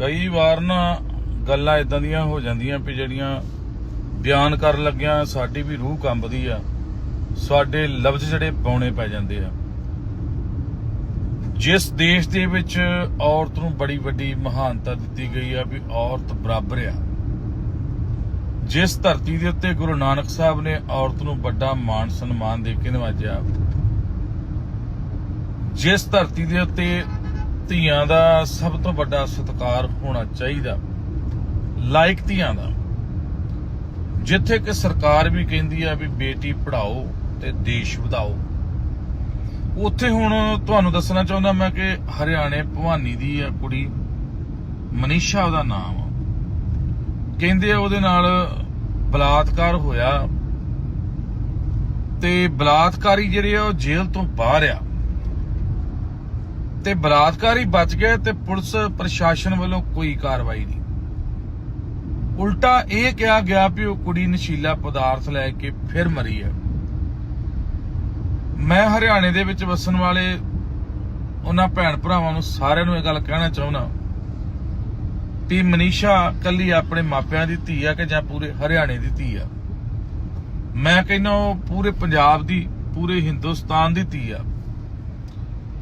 ਕਈ ਵਾਰ ਨਾ ਗੱਲਾਂ ਇਦਾਂ ਦੀਆਂ ਹੋ ਜਾਂਦੀਆਂ ਵੀ ਜਿਹੜੀਆਂ ਬਿਆਨ ਕਰਨ ਲੱਗਿਆਂ ਸਾਡੀ ਵੀ ਰੂਹ ਕੰਬਦੀ ਆ, ਸਾਡੇ ਲਫ਼ਜ਼ ਜਿਹੜੇ ਪਾਉਣੇ ਪੈ ਜਾਂਦੇ ਆ। ਜਿਸ ਦੇਸ਼ ਦੇ ਵਿੱਚ ਔਰਤ ਨੂੰ ਬੜੀ ਵੱਡੀ ਮਹਾਨਤਾ ਦਿੱਤੀ ਗਈ ਆ ਵੀ ਔਰਤ ਬਰਾਬਰ ਆ। ਜਿਸ ਧਰਤੀ ਦੇ ਉੱਤੇ ਗੁਰੂ ਨਾਨਕ ਸਾਹਿਬ ਨੇ ਔਰਤ ਨੂੰ ਵੱਡਾ ਮਾਣ ਸਨਮਾਨ ਦੇ ਕੇ ਨਵਾਜਿਆ, ਜਿਸ ਧਰਤੀ ਦੇ ਉੱਤੇ ਧੀਆਂ ਦਾ ਸਭ ਤੋਂ ਵੱਡਾ ਸਤਿਕਾਰ ਹੋਣਾ ਚਾਹੀਦਾ। ਲਾਇਕ ਧੀਆਂ ਦਾ। ਜਿੱਥੇ ਕਿ ਸਰਕਾਰ ਵੀ ਕਹਿੰਦੀ ਆ ਵੀ ਬੇਟੀ ਪੜਾਓ ਤੇ ਦੇਸ਼ ਵਧਾਓ। ਉੱਥੇ ਹੁਣ ਤੁਹਾਨੂੰ ਦੱਸਣਾ ਚਾਹੁੰਦਾ ਮੈਂ ਕਿ ਹਰਿਆਣੇ ਭਵਾਨੀ ਦੀ ਆ ਕੁੜੀ, ਮਨੀਸ਼ਾ ਉਹਦਾ ਨਾਮ ਆ। ਕਹਿੰਦੇ ਆ ਉਹਦੇ ਨਾਲ ਬਲਾਤਕਾਰ ਹੋਇਆ ਤੇ ਬਲਾਤਕਾਰੀ ਜਿਹੜੇ ਆ ਉਹ ਜੇਲ੍ਹ ਤੋਂ ਬਾਹਰ ਆ। ਤੇ ਬਲਾਤਕਾਰੀ ਬਚ ਗਏ ਤੇ ਪੁਲਿਸ ਪ੍ਰਸ਼ਾਸਨ ਵੱਲੋਂ ਕੋਈ ਕਾਰਵਾਈ ਨਹੀਂ। ਉਲਟਾ ਇਹ ਕਿਹਾ ਗਿਆ ਵੀ ਉਹ ਕੁੜੀ ਨਸ਼ੀਲਾ ਪਦਾਰਥ ਲੈ ਕੇ ਫਿਰ ਮਰੀ ਹੈ। ਮੈਂ ਹਰਿਆਣੇ ਦੇ ਵਿੱਚ ਵਸਣ ਵਾਲੇ ਉਹਨਾਂ ਭੈਣ ਭਰਾਵਾਂ ਨੂੰ ਸਾਰਿਆਂ ਨੂੰ ਇਹ ਗੱਲ ਕਹਿਣਾ ਚਾਹੁੰਦਾ ਵੀ ਮਨੀਸ਼ਾ ਕੱਲੀ ਆਪਣੇ ਮਾਪਿਆਂ ਦੀ ਧੀ ਆ ਕਿ ਜਾਂ ਪੂਰੇ ਹਰਿਆਣੇ ਦੀ ਧੀ ਆ। ਮੈਂ ਕਹਿੰਦਾ ਉਹ ਪੂਰੇ ਪੰਜਾਬ ਦੀ, ਪੂਰੇ ਹਿੰਦੁਸਤਾਨ ਦੀ ਧੀ ਆ।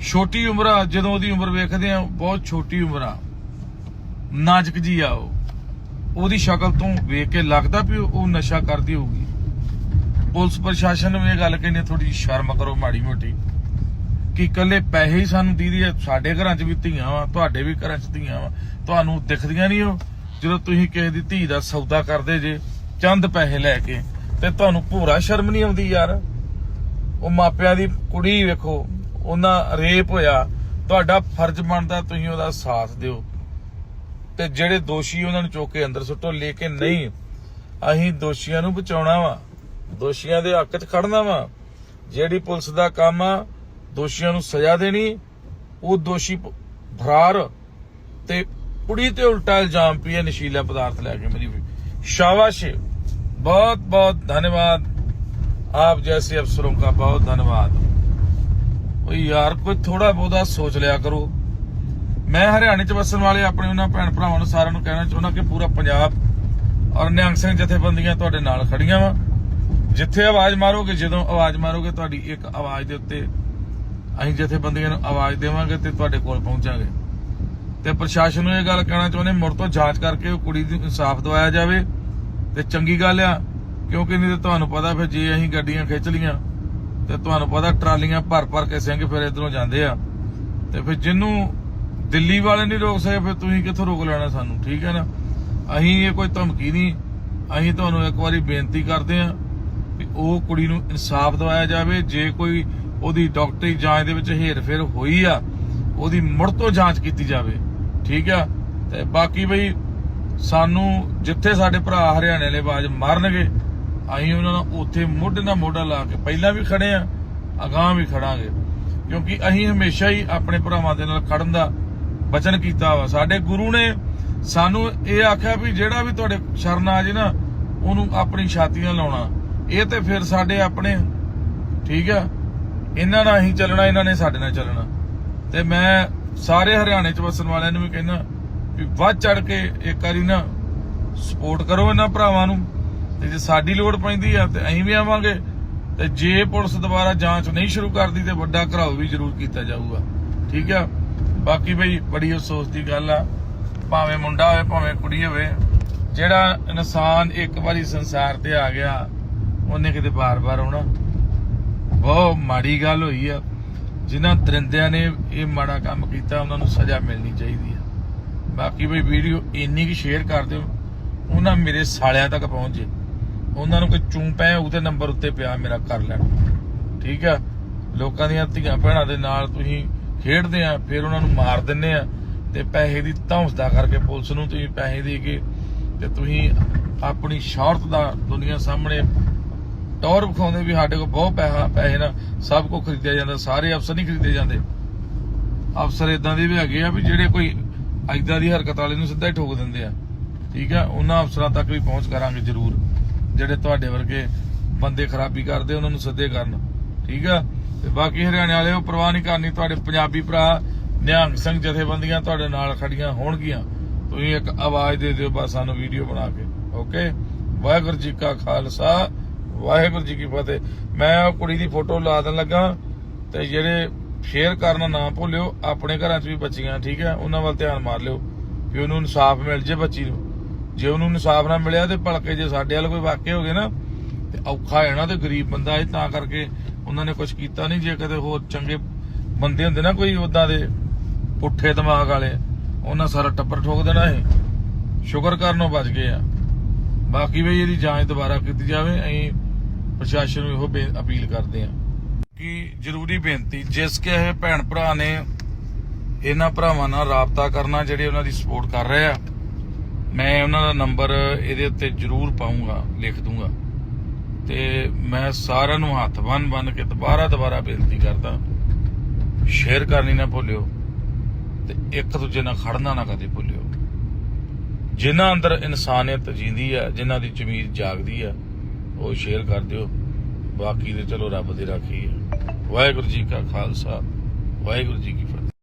ਛੋਟੀ ਉਮਰ ਆ, ਜਦੋਂ ਉਹਦੀ ਉਮਰ ਵੇਖਦੇ ਆ, ਬਹੁਤ ਛੋਟੀ ਉਮਰ ਆ। ਨਾਜ਼ੁਕ ਜੀ ਆ ਉਹ। ਉਹਦੀ ਸ਼ਕਲ ਤੋਂ ਵੇਖ ਕੇ ਲੱਗਦਾ ਵੀ ਉਹ ਨਸ਼ਾ ਕਰਦੀ ਹੋਊਗੀ। ਪੁਲਿਸ ਪ੍ਰਸ਼ਾਸਨ ਨੂੰ ਇਹ ਗੱਲ ਕਹਿੰਦੇ ਥੋੜੀ ਸ਼ਰਮ ਕਰੋ ਮਾੜੀ ਮੋਟੀ। ਕਿ ਇਕੱਲੇ ਪੈਸੇ ਹੀ ਸਾਨੂੰ ਦੀਦੀ ਸਾਡੇ ਘਰਾਂ 'ਚ ਵੀ ਧੀਆਂ ਵਾ, ਤੁਹਾਡੇ ਵੀ ਘਰਾਂ 'ਚ ਧੀਆਂ ਵਾ। ਤੁਹਾਨੂੰ ਦਿਖਦੀਆਂ ਨਹੀਂ ਉਹ। ਜਦੋਂ ਤੁਸੀਂ ਕਿਸੇ ਦੀ ਧੀ ਦਾ ਸੌਦਾ ਕਰਦੇ ਜੇ, ਚੰਦ ਪੈਸੇ ਲੈ ਕੇ, ਤੇ ਤੁਹਾਨੂੰ ਭੂਰਾ ਸ਼ਰਮ ਨਹੀਂ ਆਉਂਦੀ ਯਾਰ। ਉਹ ਮਾਪਿਆਂ ਦੀ ਕੁੜੀ ਵੇਖੋ ਉਹਨਾਂ ਰੇਪ ਹੋਇਆ, ਤੁਹਾਡਾ ਫਰਜ਼ ਬਣਦਾ ਤੁਸੀਂ ਉਹਦਾ ਸਾਥ ਦਿਓ। ਤੇ ਜਿਹੜੇ ਦੋਸ਼ੀ ਉਹਨਾਂ ਨੂੰ ਚੁੱਕ ਕੇ ਅੰਦਰ ਸੁੱਟੋ, ਲੇਕਿਨ ਨਹੀਂ, ਅਸੀਂ ਦੋਸ਼ੀਆਂ ਨੂੰ ਬਚਾਉਣਾ ਵਾ। ਦੋਸ਼ੀਆਂ ਦੇ ਹੱਕ 'ਚ ਖੜਨਾ ਵਾ। ਜਿਹੜੀ ਪੁਲਿਸ ਦਾ ਕੰਮ ਆ, ਦੋਸ਼ੀਆਂ ਨੂੰ ਸਜ਼ਾ ਦੇਣੀ, ਉਹ ਦੋਸ਼ੀ ਫਰਾਰ। ਤੇ ਕੁੜੀ ਤੇ ਉਲਟਾ ਇਲਜ਼ਾਮ ਪੀਏ, ਨਸ਼ੀਲਾ ਪਦਾਰਥ ਲੈ ਕੇ ਮੇਰੀ ਸ਼ਾਬਾਸ਼। ਬਹੁਤ ਬਹੁਤ ਧੰਨਵਾਦ। ਆਪ ਜੈਸੇ ਅਫਸਰੋਂ ਦਾ ਬਹੁਤ ਧੰਨਵਾਦ। ਓ ਯਾਰ, ਕੋਈ ਥੋੜਾ ਬਹੁਤਾ ਸੋਚ ਲਿਆ ਕਰੋ। ਮੈਂ ਹਰਿਆਣੇ ਚ ਵਸਣ ਵਾਲੇ ਆਪਣੇ ਉਹਨਾਂ ਭੈਣ ਭਰਾਵਾਂ ਨੂੰ ਸਾਰਿਆਂ ਨੂੰ ਕਹਿਣਾ ਚਾਹੁੰਦਾ ਕਿ ਪੂਰਾ ਪੰਜਾਬ ਔਰ ਨਿਹੰਗ ਸਿੰਘ ਜਥੇਬੰਦੀਆਂ ਤੁਹਾਡੇ ਨਾਲ ਖੜੀਆਂ ਵਾ। ਜਿੱਥੇ ਆਵਾਜ਼ ਮਾਰੋਗੇ, ਜਦੋਂ ਆਵਾਜ਼ ਮਾਰੋਗੇ, ਤੁਹਾਡੀ ਇੱਕ ਆਵਾਜ਼ ਦੇ ਉੱਤੇ ਅਸੀਂ ਜਥੇਬੰਦੀਆਂ ਨੂੰ ਆਵਾਜ਼ ਦੇਵਾਂਗੇ ਤੇ ਤੁਹਾਡੇ ਕੋਲ ਪਹੁੰਚਾਂਗੇ। ਤੇ ਪ੍ਰਸ਼ਾਸਨ ਨੂੰ ਇਹ ਗੱਲ ਕਹਿਣਾ ਚਾਹੁੰਦੇ, ਮੁੜ ਤੋਂ ਜਾਂਚ ਕਰਕੇ ਉਹ ਕੁੜੀ ਨੂੰ ਇਨਸਾਫ ਦਵਾਇਆ ਜਾਵੇ। ਤੇ ਚੰਗੀ ਗੱਲ ਆ, ਕਿਉਂਕਿ ਨਹੀਂ ਤੇ ਤੁਹਾਨੂੰ ਪਤਾ ਫਿਰ ਜੇ ਅਸੀਂ ਗੱਡੀਆਂ ਖਿੱਚ ਲੀਆਂ ਤੇ ਤੁਹਾਨੂੰ ਪਤਾ ਟਰਾਲੀਆਂ ਭਰ ਭਰ ਕੇ ਸਿੰਘ ਫਿਰ ਇਧਰੋਂ ਜਾਂਦੇ ਆ। ਤੇ ਫਿਰ ਜਿਹਨੂੰ ਦਿੱਲੀ ਵਾਲੇ ਨਹੀਂ ਰੋਕ ਸਕੇ, ਫਿਰ ਤੁਸੀਂ ਕਿੱਥੋਂ ਰੋਕ ਲੈਣਾ ਸਾਨੂੰ, ਠੀਕ ਹੈ ਨਾ? ਅਸੀਂ ਇਹ ਕੋਈ ਧਮਕੀ ਨਹੀਂ। ਅਸੀਂ ਤੁਹਾਨੂੰ ਇੱਕ ਵਾਰੀ ਬੇਨਤੀ ਕਰਦੇ ਆ ਕਿ ਉਹ ਕੁੜੀ ਨੂੰ ਇਨਸਾਫ ਦਿਵਾਇਆ ਜਾਵੇ। ਜੇ ਕੋਈ ਉਹਦੀ ਡਾਕਟਰੀ ਜਾਂਚ ਦੇ ਵਿੱਚ ਹੇਰ-ਫੇਰ ਹੋਈ ਆ, ਉਹਦੀ ਮੁੜ ਤੋਂ ਜਾਂਚ ਕੀਤੀ ਜਾਵੇ, ਠੀਕ ਆ? ਤੇ ਬਾਕੀ ਬਈ, ਸਾਨੂੰ ਜਿੱਥੇ ਸਾਡੇ ਭਰਾ ਹਰਿਆਣੇ ਵਾਲੇ ਬਾਜ ਮਾਰਨਗੇ ਅਸੀਂ ਉਹਨਾਂ ਨੂੰ ਉੱਥੇ ਮੋਢੇ ਨਾਲ ਮੋਢਾ ਲਾ ਕੇ ਪਹਿਲਾਂ ਵੀ ਖੜੇ ਆ, ਅਗਾਂਹ ਵੀ ਖੜਾਂਗੇ। ਕਿਉਂਕਿ ਅਸੀਂ ਹਮੇਸ਼ਾ ਹੀ ਆਪਣੇ ਭਰਾਵਾਂ ਦੇ ਨਾਲ ਖੜਨ ਦਾ ਬਚਨ ਕੀਤਾ ਵਾ। ਸਾਡੇ ਗੁਰੂ ਨੇ ਸਾਨੂੰ ਇਹ ਆਖਿਆ ਵੀ ਜਿਹੜਾ ਵੀ ਤੁਹਾਡੇ ਸ਼ਰਨ ਆ ਜੇ ਨਾ, ਉਹਨੂੰ ਆਪਣੀ ਛਾਤੀ ਨਾਲ ਲਾਉਣਾ। ਇਹ ਤੇ ਫਿਰ ਸਾਡੇ ਆਪਣੇ, ਠੀਕ ਆ? ਇਹਨਾਂ ਨਾਲ ਅਸੀਂ ਚੱਲਣਾ, ਇਹਨਾਂ ਨੇ ਸਾਡੇ ਨਾਲ ਚੱਲਣਾ। ਤੇ ਮੈਂ ਸਾਰੇ ਹਰਿਆਣੇ ਚ ਵਸਣ ਵਾਲਿਆਂ ਨੂੰ ਵੀ ਕਹਿੰਦਾ ਵੀ ਵੱਧ ਚੜ ਕੇ ਇੱਕ ਵਾਰੀ ਨਾ ਸਪੋਰਟ ਕਰੋ ਇਹਨਾਂ ਭਰਾਵਾਂ ਨੂੰ। ਤੇ ਜੇ ਸਾਡੀ ਲੋੜ ਪੈਂਦੀ ਆ ਤੇ ਅਸੀਂ ਵੀ ਆਵਾਂਗੇ। ਤੇ ਜੇ ਪੁਲਿਸ ਦੁਬਾਰਾ ਜਾਂਚ ਨਹੀਂ ਸ਼ੁਰੂ ਕਰਦੀ ਤੇ ਵੱਡਾ ਘਰਾਓ ਵੀ ਜ਼ਰੂਰ ਕੀਤਾ ਜਾਊਗਾ। ਠੀਕ ਆ? ਬਾਕੀ ਬਈ ਬੜੀ ਅਫਸੋਸ ਦੀ ਗੱਲ ਆ। ਭਾਵੇਂ ਮੁੰਡਾ ਹੋਵੇ, ਭਾਵੇਂ ਕੁੜੀ ਹੋਵੇ, ਜਿਹੜਾ ਇਨਸਾਨ ਇੱਕ ਵਾਰੀ ਸੰਸਾਰ ਤੇ ਆ ਗਿਆ, ਉਹਨੇ ਕਿਤੇ ਬਾਰ-ਬਾਰ ਆਉਣਾ। ਬਹੁਤ ਮਾੜੀ ਗੱਲ ਹੋਈ ਆ। ਜਿਨ੍ਹਾਂ ਦਰਿੰਦਿਆਂ ਨੇ ਇਹ ਮਾੜਾ ਕੰਮ ਕੀਤਾ, ਉਹਨਾਂ ਨੂੰ ਸਜ਼ਾ ਮਿਲਣੀ ਚਾਹੀਦੀ ਆ। ਬਾਕੀ ਬਈ ਵੀਡੀਓ ਇੰਨੀ ਕਿ ਸ਼ੇਅਰ ਕਰ ਦਿਓ, ਉਹਨਾਂ ਮੇਰੇ ਸਾਲਿਆਂ ਤੱਕ ਪਹੁੰਚੇ। ਉਹਨਾਂ ਨੂੰ ਕੋਈ ਚੂੰ ਪੈ ਉਹਦੇ ਨੰਬਰ ਉੱਤੇ ਪਿਆ ਮੇਰਾ ਕਰ ਲੈਣਾ। ਠੀਕ ਆ? ਲੋਕਾਂ ਦੀਆਂ ਧੀਆਂ ਭੈਣਾਂ ਦੇ ਨਾਲ ਤੁਸੀਂ ਖੇਡਦੇ ਆ, ਫਿਰ ਉਹਨਾਂ ਨੂੰ ਮਾਰ ਦਿੰਨੇ ਆ ਤੇ ਪੈਸੇ ਦੀ ਧੌਂਸਦਾ ਕਰਕੇ ਪੁਲਿਸ ਨੂੰ ਤੁਸੀਂ ਪੈਸੇ ਦੇ ਕੇ ਤੇ ਤੁਸੀਂ ਆਪਣੀ ਸ਼ੌਹਰਤ ਦਾ ਦੁਨੀਆ ਸਾਹਮਣੇ ਟੌਰ ਵਿਖਾਉਂਦੇ ਵੀ ਸਾਡੇ ਕੋਲ ਬਹੁਤ ਪੈਸਾ, ਪੈਸੇ ਨਾਲ ਸਭ ਕੁਝ ਖਰੀਦਿਆ ਜਾਂਦਾ, ਸਾਰੇ ਅਫਸਰ ਨਹੀਂ ਖਰੀਦੇ ਜਾਂਦੇ। ਅਫਸਰ ਇਦਾਂ ਦੇ ਵੀ ਹੈਗੇ ਆ ਵੀ ਜਿਹੜੇ ਕੋਈ ਐਦਾਂ ਦੀ ਹਰਕਤ ਵਾਲੇ ਨੂੰ ਸਿੱਧਾ ਹੀ ਠੋਕ ਦਿੰਦੇ ਆ। ਠੀਕ ਆ? ਉਹਨਾਂ ਅਫਸਰਾਂ ਤੱਕ ਵੀ ਪਹੁੰਚ ਕਰਾਂਗੇ ਜ਼ਰੂਰ। ਜਿਹੜੇ ਤੁਹਾਡੇ ਵਰਗੇ ਬੰਦੇ ਖਰਾਬੀ ਕਰਦੇ, ਉਹਨਾਂ ਨੂੰ ਸੱਦੇ ਕਰਨ। ਠੀਕ ਆ? ਤੇ ਬਾਕੀ ਹਰਿਆਣੇ ਵਾਲੇ ਉਹ ਪਰਵਾਹ ਨਹੀਂ ਕਰਨੀ, ਤੁਹਾਡੇ ਪੰਜਾਬੀ ਭਰਾ ਨਿਹੰਗ ਸਿੰਘ ਜਥੇਬੰਦੀਆਂ ਤੁਹਾਡੇ ਨਾਲ ਖੜੀਆਂ ਹੋਣਗੀਆਂ। ਤੁਸੀਂ ਇੱਕ ਆਵਾਜ਼ ਦੇ ਦਿਓ ਬਸ, ਸਾਨੂੰ ਵੀਡੀਓ ਬਣਾ ਕੇ। ਓਕੇ ਵਾਹਿਗੁਰੂ ਜੀ ਕਾ ਖਾਲਸਾ, ਵਾਹਿਗੁਰੂ ਜੀ ਕੀ ਫਤਿਹ। ਮੈਂ ਉਹ ਕੁੜੀ ਦੀ ਫੋਟੋ ਲਾ ਦੇਣ ਲੱਗਾ, ਤੇ ਜਿਹੜੇ ਸ਼ੇਅਰ ਕਰਨਾ ਨਾ ਭੁੱਲਿਓ, ਆਪਣੇ ਘਰਾਂ 'ਚ ਵੀ ਬੱਚੀਆਂ, ਠੀਕ ਹੈ ਉਹਨਾਂ ਵੱਲ ਧਿਆਨ ਮਾਰ ਲਿਓ ਕਿ ਉਹਨੂੰ ਇਨਸਾਫ ਮਿਲ ਜੇ ਬੱਚੀ ਨੂੰ। ਜੇ ਉਹਨੂੰ ਇਨਸਾਫ ਨਾ ਮਿਲਿਆ ਤੇ ਭਲਕੇ ਜੇ ਸਾਡੇ ਵੱਲ ਕੋਈ ਵਾਕਿਆ ਹੋ ਗਿਆ ਨਾ, ਤੇ ਔਖਾ ਹੈ ਨਾ ਤੇ ਗਰੀਬ ਬੰਦਾ ਹੈ ਤਾਂ ਕਰਕੇ ਉਹਨਾਂ ਨੇ ਕੁਝ ਕੀਤਾ ਨਹੀਂ। ਜੇ ਕਦੇ ਹੋਰ ਚੰਗੇ ਬੰਦੇ ਹੁੰਦੇ ਨਾ ਕੋਈ ਉਦਾਂ ਦੇ ਪੁੱਠੇ ਦਿਮਾਗ ਵਾਲੇ, ਉਹਨਾਂ ਸਾਰਾ ਟੱਬਰ ਠੋਕ ਦੇਣਾ ਇਹ। ਸ਼ੁਕਰ ਕਰਨੋਂ ਬਚ ਗਏ ਆ। ਬਾਕੀ ਵੀ ਇਹਦੀ ਜਾਂਚ ਦੁਬਾਰਾ ਕੀਤੀ ਜਾਵੇ, ਅਸੀਂ ਪ੍ਰਸ਼ਾਸਨ ਨੂੰ ਇਹੋ ਅਪੀਲ ਕਰਦੇ ਆ ਕਿ ਜ਼ਰੂਰੀ ਬੇਨਤੀ, ਜਿਸ ਕੇ ਇਹ ਭੈਣ ਭਰਾ ਨੇ ਇਹਨਾਂ ਭਰਾਵਾਂ ਨਾਲ ਰਾਬਤਾ ਕਰਨਾ, ਜਿਹੜੇ ਉਹਨਾਂ ਦੀ ਸਪੋਰਟ ਕਰ ਰਹੇ ਆ ਮੈਂ ਉਹਨਾਂ ਦਾ ਨੰਬਰ ਇਹਦੇ ਉੱਤੇ ਜ਼ਰੂਰ ਪਾਉਂਗਾ, ਲਿਖ ਦੂੰਗਾ। ਤੇ ਮੈਂ ਸਾਰਿਆਂ ਨੂੰ ਹੱਥ ਬੰਨ ਬੰਨ ਕੇ ਦੁਬਾਰਾ ਦੁਬਾਰਾ ਬੇਨਤੀ ਕਰਦਾ, ਸ਼ੇਅਰ ਕਰਨੀ ਨਾ ਭੁੱਲਿਓ ਤੇ ਇੱਕ ਦੂਜੇ ਨਾਲ ਖੜਨਾ ਨਾ ਕਦੇ ਭੁੱਲਿਓ। ਜਿਨ੍ਹਾਂ ਅੰਦਰ ਇਨਸਾਨੀਅਤ ਜਿੰਦੀ ਆ, ਜਿਨ੍ਹਾਂ ਦੀ ਜ਼ਮੀਰ ਜਾਗਦੀ ਆ, ਉਹ ਸ਼ੇਅਰ ਕਰ ਦਿਓ। ਬਾਕੀ ਤੇ ਚਲੋ ਰੱਬ ਦੀ ਰਾਖੀ ਆ। ਵਾਹਿਗੁਰੂ ਜੀ ਕਾ ਖਾਲਸਾ, ਵਾਹਿਗੁਰੂ ਜੀ ਕੀ ਫਤਿਹ।